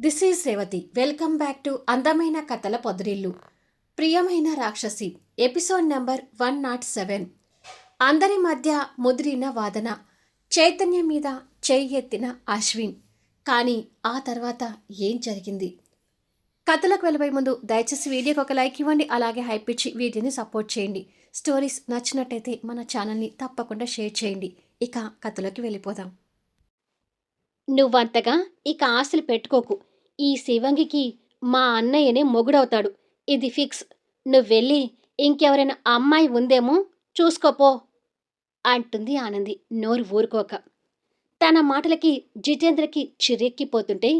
This is Revathi welcome back to అందమైన కథల పొదరిల్లు ప్రియమైన రాక్షసి episode number one nought seven అందరి మధ్య ముదిరిన వాదన చైతన్యం మీద చేయి ఎత్తిన అశ్విన్ కానీ ఆ తర్వాత ఏం జరిగింది కథలకు వెళ్ళబోయే ముందు దయచేసి వీడియోకి ఒక లైక్ ఇవ్వండి అలాగే హైప్ ఇచ్చి వీడియోని సపోర్ట్ చేయండి స్టోరీస్ నచ్చినట్టయితే మన ఛానల్ని తప్పకుండా షేర్ చేయండి ఇక కథలోకి వెళ్ళిపోదాం నువ్వంతగా ఇక ఆశలు పెట్టుకోకు. ఈ శివంగికి మా అన్నయ్యనే మొగుడవుతాడు. ఇది ఫిక్స్. నువ్వెళ్ళి ఇంకెవరైనా అమ్మాయి ఉందేమో చూసుకోపో అంటుంది ఆనంది నోరు ఊరుకోక. తన మాటలకి జితేంద్రకి చిరెక్కిపోతుంటే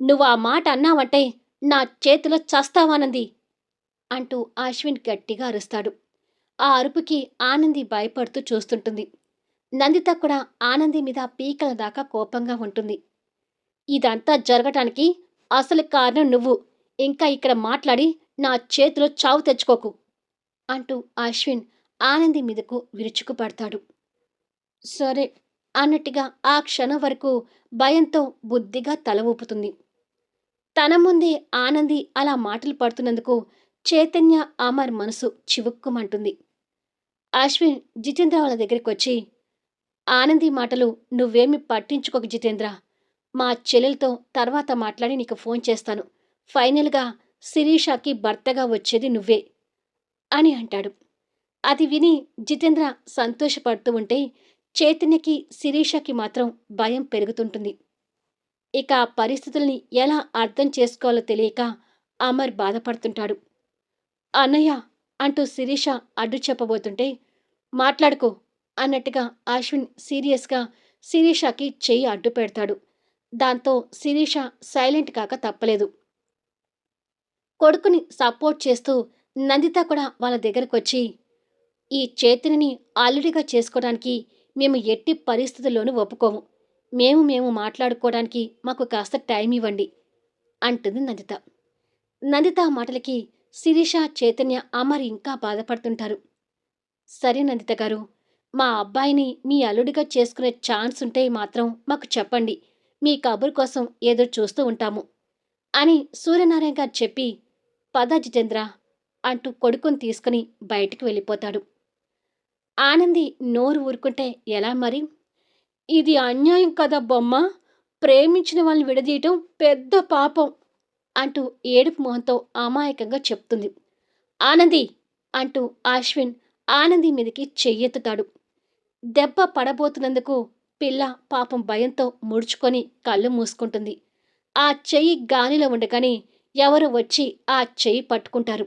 నువ్వు ఆ మాట అన్నావంటే నా చేతిలో చస్తావానంది అంటూ అశ్విన్ గట్టిగా అరుస్తాడు. ఆ అరుపుకి ఆనంది భయపడుతూ చూస్తుంటుంది. నందిత కూడా ఆనంది మీద పీకల దాకా కోపంగా ఉంటుంది. ఇదంతా జరగటానికి అసలు కారణం నువ్వు. ఇంకా ఇక్కడ మాట్లాడి నా చేతిలో చావు తెచ్చుకోకు. అంటూ అశ్విన్ ఆనంది మీదకు విరుచుకుపడతాడు. సరే అన్నట్టుగా ఆ క్షణం వరకు భయంతో బుద్ధిగా తల ఊపుతుంది. తన ముందే ఆనంది అలా మాటలు పడుతున్నందుకు చైతన్య అమర్ మనసు చివుక్కుమంటుంది. అశ్విన్ జితేంద్ర వాళ్ళ దగ్గరికి వచ్చి ఆనంది మాటలు నువ్వేమి పట్టించుకోక జితేంద్ర. మా చెల్లెలతో తర్వాత మాట్లాడి నీకు ఫోన్ చేస్తాను. ఫైనల్గా శిరీషాకి భర్తగా వచ్చేది నువ్వే అని అంటాడు. అది విని జితేంద్ర సంతోషపడుతూ ఉంటే చైతన్యకి శిరీషకి మాత్రం భయం పెరుగుతుంటుంది. ఇక ఆ పరిస్థితుల్ని ఎలా అర్థం చేసుకోవాలో తెలియక అమర్ బాధపడుతుంటాడు. అన్నయ్య అంటూ శిరీష అడ్డు చెప్పబోతుంటే మాట్లాడుకో అన్నట్టుగా అశ్విన్ సీరియస్గా శిరీషకి చెయ్యి అడ్డు పెడతాడు దాంతో శిరీష సైలెంట్ కాక తప్పలేదు. కొడుకుని సపోర్ట్ చేస్తూ నందిత కూడా వాళ్ళ దగ్గరకు వచ్చి ఈ చేతిని అల్లుడిగా చేసుకోవడానికి మేము ఎట్టి పరిస్థితుల్లోనూ ఒప్పుకోము. మేము మేము మాట్లాడుకోవడానికి మాకు కాస్త టైం ఇవ్వండి అంటుంది నందిత. నందిత మాటలకి శిరీష చైతన్య అమర్ ఇంకా బాధపడుతుంటారు. సరే నందిత గారు మా అబ్బాయిని మీ అల్లుడిగా చేసుకునే ఛాన్స్ ఉంటే మాత్రం మాకు చెప్పండి. మీ కబురు కోసం ఎదురు చూస్తూ ఉంటాము అని సూర్యనారాయణ గారు చెప్పి పద జితేంద్ర అంటూ కొడుకుని తీసుకుని బయటికి వెళ్ళిపోతాడు. ఆనంది నోరు ఊరుకుంటే ఎలా మరి? ఇది అన్యాయం కదా బొమ్మ! ప్రేమించిన వాళ్ళని విడదీయటం పెద్ద పాపం అంటూ ఏడుపు మొహంతో అమాయకంగా చెప్తుంది. ఆనంది అంటూ అశ్విన్ ఆనంది మీదకి చెయ్యెత్తుతాడు. దెబ్బ పడబోతున్నందుకు పిల్ల పాపం భయంతో ముడుచుకొని కళ్ళు మూసుకుంటుంది. ఆ చెయ్యి గాలిలో ఉండగానే ఎవరు వచ్చి ఆ చెయ్యి పట్టుకుంటారు.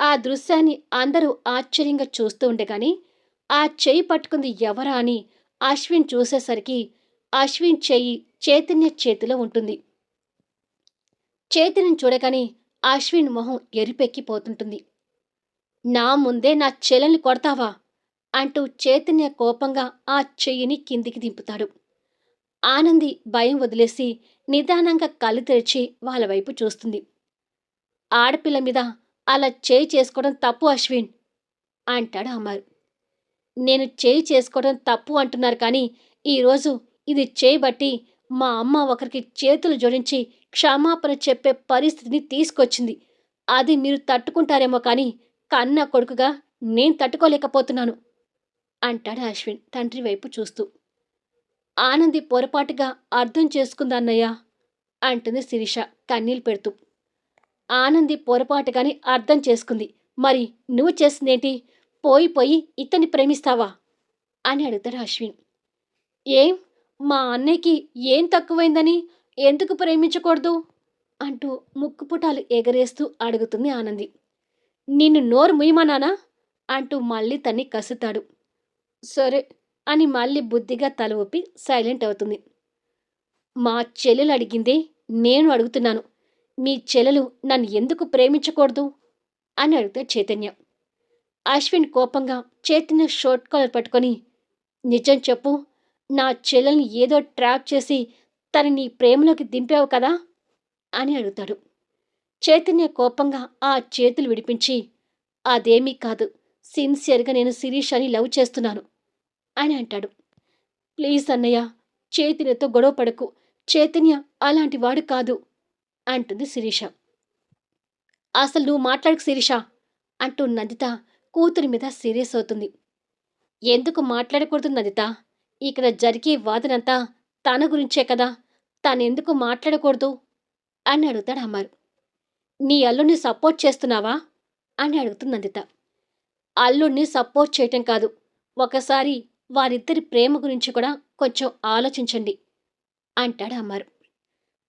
ఆ దృశ్యాన్ని అందరూ ఆశ్చర్యంగా చూస్తూ ఉండగానే ఆ చెయ్యి పట్టుకుంది ఎవరా అని అశ్విన్ చూసేసరికి అశ్విన్ చెయ్యి చైతన్య చేతిలో ఉంటుంది. చేతిని చూడగానే అశ్విన్ మొహం ఎరిపెక్కిపోతుంటుంది. నా ముందే నా చెల్లెల్ని కొడతావా? అంటూ చైతన్య కోపంగా ఆ చెయ్యిని కిందికి దింపుతాడు. ఆనంది భయం వదిలేసి నిదానంగా కళ్ళు తెరిచి వాళ్ళ వైపు చూస్తుంది. ఆడపిల్ల మీద అలా చేయి చేసుకోవడం తప్పు అశ్విన్! అంటాడు అమర్. నేను చేయి చేసుకోవడం తప్పు అంటున్నారు కానీ ఈరోజు ఇది చేయబట్టి మా అమ్మ ఒకరికి చేతులు జోడించి క్షమాపణ చెప్పే పరిస్థితిని తీసుకొచ్చింది. అది మీరు తట్టుకుంటారేమో కానీ కన్న కొడుకుగా నేను తట్టుకోలేకపోతున్నాను. అంటాడు అశ్విన్ తండ్రి వైపు చూస్తూ. ఆనంది పొరపాటుగా అర్థం చేసుకుందన్నయ్య అంటుంది శిరీష కన్నీళ్ళు పెడుతూ. ఆనంది పొరపాటుగానే అర్థం చేసుకుంది. మరి నువ్వు చేసిందేంటి? పోయి పోయి ఇతన్ని ప్రేమిస్తావా? అని అడుగుతాడు అశ్విన్. ఏం? మా అన్నయ్యకి ఏం తక్కువైందని ఎందుకు ప్రేమించకూడదు? అంటూ ముక్కుపుటాలు ఎగరేస్తూ అడుగుతుంది ఆనంది. నిన్ను నోరు ముయ్యమన్నానా? అంటూ మళ్ళీ తన్ని కసుతాడు. సరే అని మళ్ళీ బుద్ధిగా తల ఊపి సైలెంట్ అవుతుంది. మా చెల్లెలు అడిగిందే నేను అడుగుతున్నాను. మీ చెల్లెలు నన్ను ఎందుకు ప్రేమించకూడదు? అని అడుగుతాడు చైతన్య. అశ్విన్ కోపంగా చైతన్య షార్ట్ కాలర్ పట్టుకొని నిజం చెప్పు నా చెల్లెల్ని ఏదో ట్రాప్ చేసి తన నీ ప్రేమలోకి దింపావు కదా? అని అడుగుతాడు. చైతన్య కోపంగా ఆ చేతులు విడిపించి అదేమీ కాదు సిన్సియర్గా నేను శిరీష్ అని లవ్ చేస్తున్నాను. అని అంటాడు. ప్లీజ్ అన్నయ్య చైతన్యతో గొడవ పడకు. చైతన్య అలాంటి వాడు కాదు అంటుంది శిరీష. అసలు నువ్వు మాట్లాడకు శిరీష అంటూ నందిత కూతురి మీద సీరియస్ అవుతుంది. ఎందుకు మాట్లాడకూడదు నందిత? ఇక్కడ జరిగే వాదనంతా తన గురించే కదా. తనెందుకు మాట్లాడకూడదు అని అడుగుతాడు అమ్మారు నీ అల్లుడిని సపోర్ట్ చేస్తున్నావా అని అడుగుతుంది నందిత. అల్లుడిని సపోర్ట్ చేయటం కాదు. ఒకసారి వారిద్దరి ప్రేమ గురించి కూడా కొంచెం ఆలోచించండి అంటాడు అమ్మారు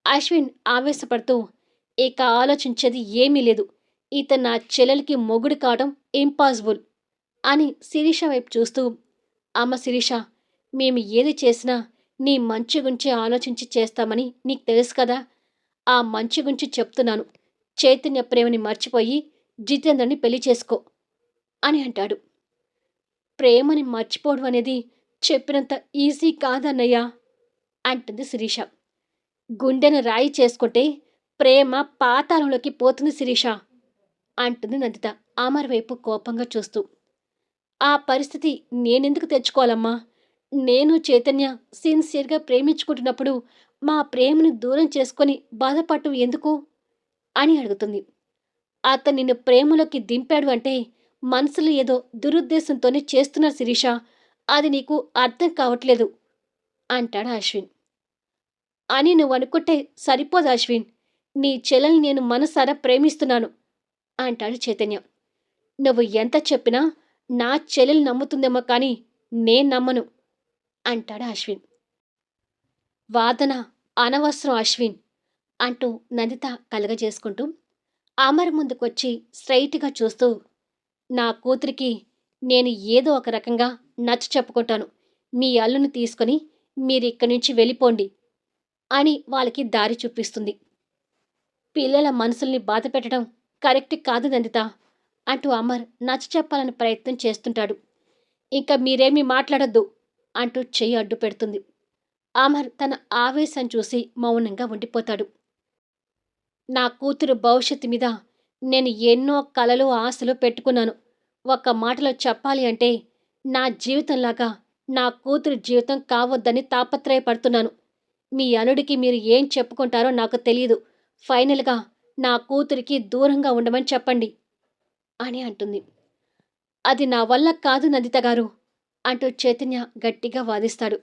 అశ్విన్ ఆవేశపడుతూ ఇక ఆలోచించేది ఏమీ లేదు. ఇతను నా చెల్లెలకి మొగుడు కావడం ఇంపాసిబుల్ అని శిరీష వైపు చూస్తూ అమ్మ శిరీష మేము ఏది చేసినా నీ మంచి గురించి ఆలోచించి చేస్తామని నీకు తెలుసు కదా? ఆ మంచి గురించి చెప్తున్నాను. చైతన్య ప్రేమని మర్చిపోయి జితేంద్రని పెళ్ళి చేసుకో అని అంటాడు. ప్రేమని మర్చిపోవడం అనేది చెప్పినంత ఈజీ కాదన్నయ్యా అంటుంది శిరీష. గుండెను రాయి చేసుకుంటే ప్రేమ పాతాళంలోకి పోతుంది శిరీష అంటుంది నందిత అమర్ వైపు కోపంగా చూస్తూ. ఆ పరిస్థితి నేనెందుకు తెచ్చుకోవాలమ్మా? నేను చైతన్య సిన్సియర్గా ప్రేమించుకుంటున్నప్పుడు మా ప్రేమను దూరం చేసుకొని బాధపడటం ఎందుకు? అని అడుగుతుంది. అతను నిన్ను ప్రేమలోకి దింపాడు అంటే మనసులో ఏదో దురుద్దేశంతోనే చేస్తున్నారు శిరీష. అది నీకు అర్థం కావట్లేదు అంటాడు అశ్విన్. అని నువ్వు అనుకుంటే సరిపోదు అశ్విన్. నీ చెల్లెల్ని నేను మనసారా ప్రేమిస్తున్నాను అంటాడు చైతన్య. నువ్వు ఎంత చెప్పినా నా చెల్లెలు నమ్ముతుందేమో కానీ నేను నమ్మను అంటాడు అశ్విన్. వాదన అనవసరం అశ్విన్ అంటూ నందిత కలగజేసుకుంటూ అమర్ ముందుకొచ్చి స్ట్రైట్గా చూస్తూ నా కూతురికి నేను ఏదో ఒక రకంగా నచ్చ చెప్పుకుంటాను. మీ అల్లుని తీసుకొని మీరు ఇక్కడి నుంచి వెళ్ళిపోండి అని వాళ్ళకి దారి చూపిస్తుంది. పిల్లల మనసుల్ని బాధ పెట్టడం కరెక్ట్ కాదు నందిత అంటూ అమర్ నచ్చ చెప్పాలని ప్రయత్నం చేస్తుంటాడు. ఇంకా మీరేమీ మాట్లాడొద్దు అంటూ చెయ్యి అడ్డు పెడుతుంది. అమర్ తన ఆవేశం చూసి మౌనంగా ఉండిపోతాడు. నా కూతురు భవిష్యత్తు మీద నేను ఎన్నో కలలు ఆశలు పెట్టుకున్నాను. ఒక్క మాటలో చెప్పాలి అంటే నా జీవితంలాగా నా కూతురు జీవితం కావద్దని తాపత్రయపడుతున్నాను. మీ అనుడికి మీరు ఏం చెప్పుకుంటారో నాకు తెలియదు ఫైనల్గా నా కూతురికి దూరంగా ఉండమని చెప్పండి. అని అంటుంది. అది నా వల్ల కాదు నందిత గారు అంటూ చైతన్య గట్టిగా వాదిస్తాడు.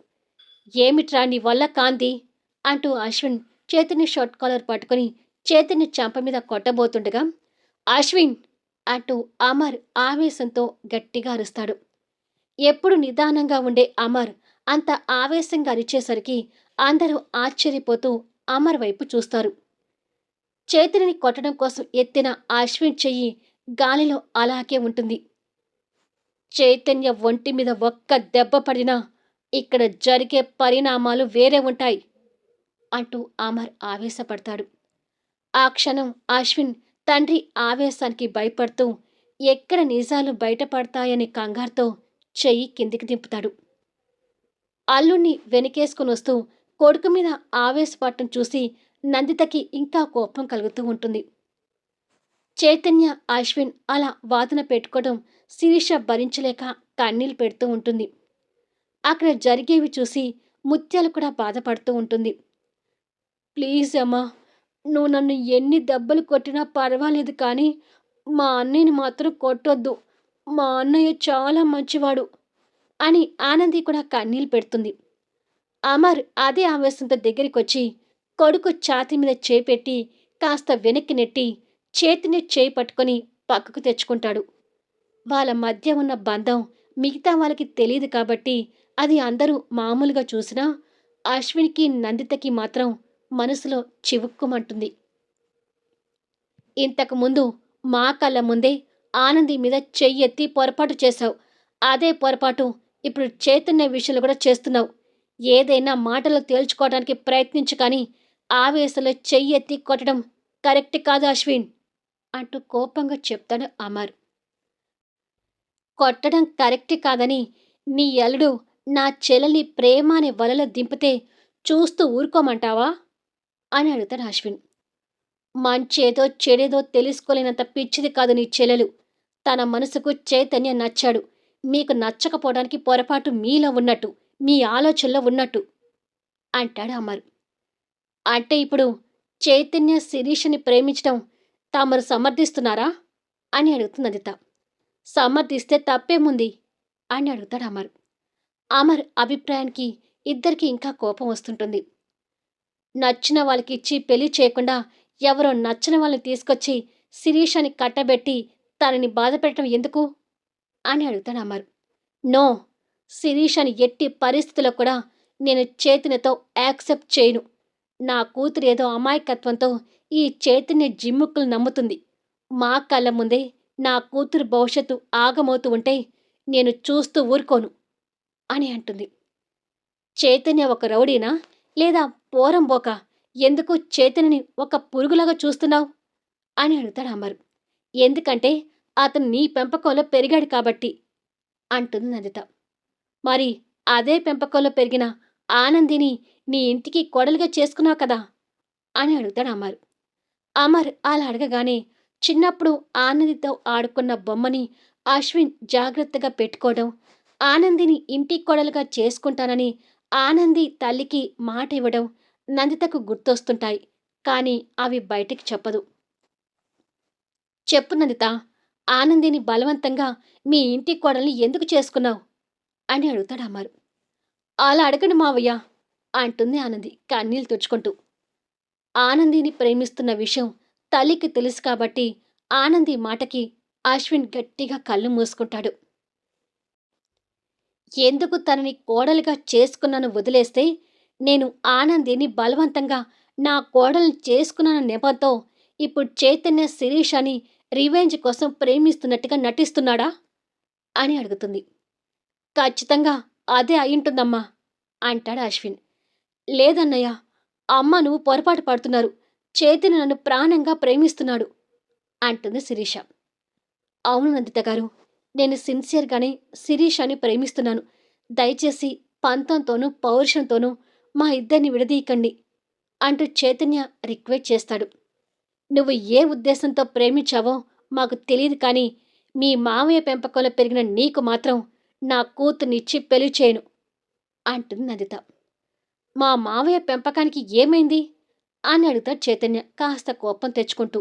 ఏమిట్రా నీ వల్ల కాంతి? అంటూ అశ్విన్ చైతన్య షార్ట్ కాలర్ పట్టుకుని చైతన్య చెంప మీద కొట్టబోతుండగా అశ్విన్ అంటూ అమర్ ఆవేశంతో గట్టిగా అరుస్తాడు. ఎప్పుడు నిదానంగా ఉండే అమర్ అంత ఆవేశంగా అరిచేసరికి అందరూ ఆశ్చర్యపోతూ అమర్ వైపు చూస్తారు. చేతిని కొట్టడం కోసం ఎత్తిన అశ్విన్ చెయ్యి గాలిలో అలాగే ఉంటుంది. చైతన్య ఒంటి మీద ఒక్క దెబ్బ పడినా ఇక్కడ జరిగే పరిణామాలు వేరే ఉంటాయి అంటూ అమర్ ఆవేశపడతాడు. ఆ క్షణం అశ్విన్ తండ్రి ఆవేశానికి భయపడుతూ ఎక్కడ నిజాలు బయటపడతాయని కంగారుతో చెయ్యి కిందికి దింపుతాడు. అల్లుణ్ణి వెనకేసుకుని వస్తూ కొడుకు మీద ఆవేశపడటం చూసి నందితకి ఇంకా కోపం కలుగుతూ ఉంటుంది. చైతన్య అశ్విన్ అలా వాదన పెట్టుకోవడం శిరీష భరించలేక కన్నీళ్ళు పెడుతూ ఉంటుంది. అక్కడ జరిగేవి చూసి ముత్యాలు కూడా బాధపడుతూ ఉంటుంది. ప్లీజ్ అమ్మా నువ్వు నన్ను ఎన్ని దెబ్బలు కొట్టినా పర్వాలేదు కానీ మా అన్నయ్యని మాత్రం కొట్టొద్దు. మా అన్నయ్య చాలా మంచివాడు అని ఆనంది కూడా కన్నీళ్ళు పెడుతుంది. అమర్ అదే ఆవేశంతో దగ్గరికి వచ్చి కొడుకు ఛాతీ మీద చేపెట్టి కాస్త వెనక్కి నెట్టి చేతిని చేయి పట్టుకొని పక్కకు తెచ్చుకుంటాడు. వాళ్ళ మధ్య ఉన్న బంధం మిగతా వాళ్ళకి తెలియదు కాబట్టి అది అందరూ మామూలుగా చూసినా అశ్వినికి నందితకి మాత్రం మనసులో చివుక్కుమంటుంది. ఇంతకుముందు మా కళ్ళ ముందే ఆనంది మీద చెయ్యెత్తి పొరపాటు చేశావు. అదే పొరపాటు ఇప్పుడు చైతన్య విషయంలో కూడా చేస్తున్నావు. ఏదైనా మాటలు తేల్చుకోవడానికి ప్రయత్నించు కానీ ఆవేశంలో చెయ్యెత్తి కొట్టడం కరెక్ట్ కాదు అశ్విన్ అంటూ కోపంగా చెప్తాడు అమర్. కొట్టడం కరెక్ట్ కాదని నీ అల్లుడు నా చెల్లెల్ని ప్రేమ అనే వలలో దింపితే చూస్తూ ఊరుకోమంటావా? అని అడుగుతాడు అశ్విన్. మంచేదో చెడేదో తెలుసుకోలేనంత పిచ్చిది కాదు నీ చెల్లెలు. తన మనసుకు చైతన్య నచ్చాడు. మీకు నచ్చకపోవడానికి పొరపాటు మీలో ఉన్నట్టు మీ ఆలోచనలో ఉన్నట్టు అంటాడు అమర్. అంటే ఇప్పుడు చైతన్య శిరీషని ప్రేమించడం తమరు సమర్థిస్తున్నారా? అని అడుగుతుంది అదిత. సమర్థిస్తే తప్పేముంది? అని అడుగుతాడు అమర్. అమర్ అభిప్రాయానికి ఇద్దరికి ఇంకా కోపం వస్తుంటుంది. నచ్చిన వాళ్ళకి ఇచ్చి పెళ్ళి చేయకుండా ఎవరో నచ్చిన వాళ్ళని తీసుకొచ్చి శిరీషని కట్టబెట్టి తనని బాధ పెట్టడం ఎందుకు? అని అడుగుతాడు అమర్. నో శిరీషని ఎట్టి పరిస్థితుల్లో కూడా నేను చేతినితో యాక్సెప్ట్ చేయను. నా కూతురు ఏదో అమాయకత్వంతో ఈ చైతన్య జిమ్ముక్కులు నమ్ముతుంది. మా కళ్ళ ముందే నా కూతురు భవిష్యత్తు ఆగమవుతూ ఉంటే నేను చూస్తూ ఊరుకోను అని అంటుంది. చైతన్య ఒక రౌడీనా? లేదా పోరంబోక ఎందుకు చేతనని ఒక పురుగులాగా చూస్తున్నావు? అని అడుగుతాడు అమర్. ఎందుకంటే అతను నీ పెంపకంలో పెరిగాడు కాబట్టి అంటుంది నందిత. మరి అదే పెంపకంలో పెరిగిన ఆనందిని నీ ఇంటికి కొడలుగా చేసుకున్నావు కదా? అని అడుగుతాడు అమర్. అమర్ అలా అడగగానే చిన్నప్పుడు ఆనందితో ఆడుకున్న బొమ్మని అశ్విన్ జాగ్రత్తగా పెట్టుకోవడం ఆనందిని ఇంటి కొడలుగా చేసుకుంటానని ఆనంది తల్లికి మాట ఇవ్వడం నందితకు గుర్తొస్తుంటాయి కానీ అవి బయటికి చెప్పదు. చెప్పు నందిత ఆనందిని బలవంతంగా మీ ఇంటి కోడల్ని ఎందుకు చేసుకున్నావు? అని అడుగుతాడు అమ్మారు. అలా అడగండి మావయ్య అంటుంది ఆనంది కన్నీళ్ళు తుడుచుకుంటూ. ఆనందిని ప్రేమిస్తున్న విషయం తల్లికి తెలుసు కాబట్టి ఆనంది మాటకి అశ్విన్ గట్టిగా కళ్ళు మూసుకుంటాడు. ఎందుకు తనని కోడలుగా చేసుకున్నాను వదిలేస్తే నేను ఆనందిని బలవంతంగా నా కోడల్ని చేసుకున్న నెపంతో ఇప్పుడు చైతన్య శిరీష్ అని రివెంజ్ కోసం ప్రేమిస్తున్నట్టుగా నటిస్తున్నాడా? అని అడుగుతుంది. ఖచ్చితంగా అదే అయింటుందమ్మా అంటాడు అశ్విన్. లేదన్నయ్య అమ్మ నువ్వు పొరపాటు పడుతున్నారు. చేతిని నన్ను ప్రాణంగా ప్రేమిస్తున్నాడు అంటుంది శిరీష. అవును నందిత గారు నేను సిన్సియర్గానే శిరీష్ అని ప్రేమిస్తున్నాను. దయచేసి పంతంతోనూ పౌరుషంతోనూ మా ఇద్దరిని విడదీయకండి అంటూ చైతన్య రిక్వెస్ట్ చేస్తాడు. నువ్వు ఏ ఉద్దేశంతో ప్రేమించావో మాకు తెలియదు కానీ మీ మామయ్య పెంపకంలో పెరిగిన నీకు మాత్రం నా కూతునిచ్చి పెళ్ళి చేయను అంటుంది నందిత మా మావయ్య పెంపకానికి ఏమైంది? అని అడుగుతాడు చైతన్య కాస్త కోపం తెచ్చుకుంటూ.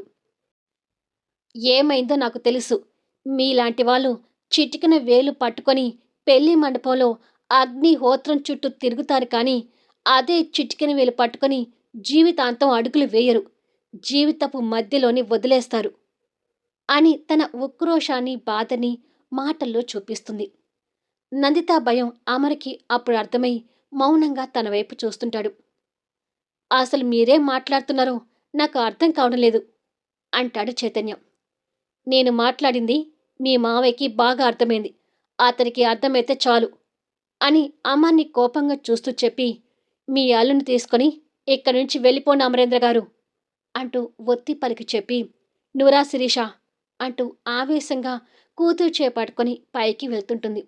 ఏమైందో నాకు తెలుసు. మీలాంటి వాళ్ళు చిటికిన వేలు పట్టుకొని పెళ్ళి మండపంలో అగ్నిహోత్రం చుట్టూ తిరుగుతారు కానీ అదే చిటికిన వేలు పట్టుకొని జీవితాంతం అడుగులు వేయరు. జీవితపు మధ్యలోనే వదిలేస్తారు అని తన ఉక్రోషాన్ని బాధని మాటల్లో చూపిస్తుంది. నందిత భయం అమరికి అప్పుడు అర్థమై మౌనంగా తన వైపు చూస్తుంటాడు. అసలు మీరేం మాట్లాడుతున్నారో నాకు అర్థం కావడం లేదు అంటాడు చైతన్యం. నేను మాట్లాడింది మీ మావయ్యకి బాగా అర్థమైంది. అతనికి అర్థమైతే చాలు అని అమ్మని కోపంగా చూస్తూ చెప్పి మీ అల్లుని తీసుకొని ఇక్కడి నుంచి వెళ్ళిపోండి అమరేంద్ర గారు అంటూ ఒత్తి పలికి చెప్పి నురా శిరీష అంటూ ఆవేశంగా కూతురు చేపట్టుకొని పైకి వెళ్తుంటుంది.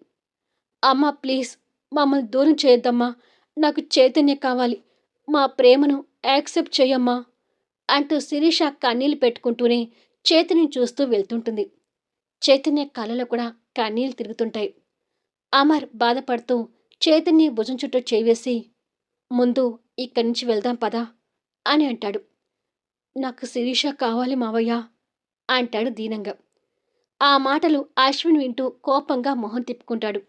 అమ్మ ప్లీజ్ మమ్మల్ని దూరం చేయొద్దమ్మా నాకు చైతన్య కావాలి మా ప్రేమను యాక్సెప్ట్ చేయమ్మా అంటూ శిరీష కన్నీళ్ళు పెట్టుకుంటూనే చేతిని చూస్తూ వెళ్తుంటుంది. చైతన్య కళ్ళలో కూడా కన్నీళ్ళు తిరుగుతుంటాయి. అమర్ బాధపడుతూ చైతన్య భుజం చుట్టూ చేవేసి ముందు ఇక్కడి నుంచి వెళ్దాం పదా అని అంటాడు. నాకు శిరీష కావాలి మావయ్య అంటాడు దీనంగా. ఆ మాటలు అశ్విన్ వింటూ కోపంగా మొహం తిప్పుకుంటాడు.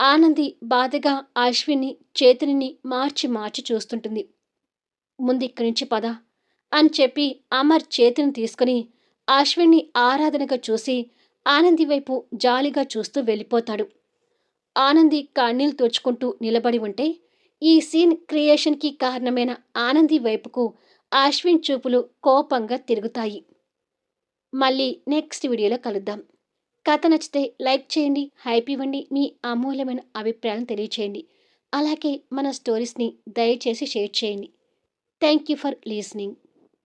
ఆనంది బాధగా అశ్విన్ని చేతుని మార్చి మార్చి చూస్తుంటుంది. ముందు ఇక్కడి నుంచి పద అని చెప్పి అమర్ చేతిని తీసుకుని అశ్విన్ని ఆరాధనగా చూసి ఆనంది వైపు జాలిగా చూస్తూ వెళ్ళిపోతాడు. ఆనంది కన్నీళ్ళు తుడుచుకుంటూ నిలబడి ఉంటే ఈ సీన్ క్రియేషన్కి కారణమైన ఆనంది వైపుకు అశ్విన్ చూపులు కోపంగా తిరుగుతాయి. మళ్ళీ నెక్స్ట్ వీడియోలో కలుద్దాం. కథ నచ్చితే లైక్ చేయండి హైప్ ఇవ్వండి మీ అమూల్యమైన అభిప్రాయాలను తెలియచేయండి. అలాగే మన స్టోరీస్ని దయచేసి షేర్ చేయండి. Thank you for listening.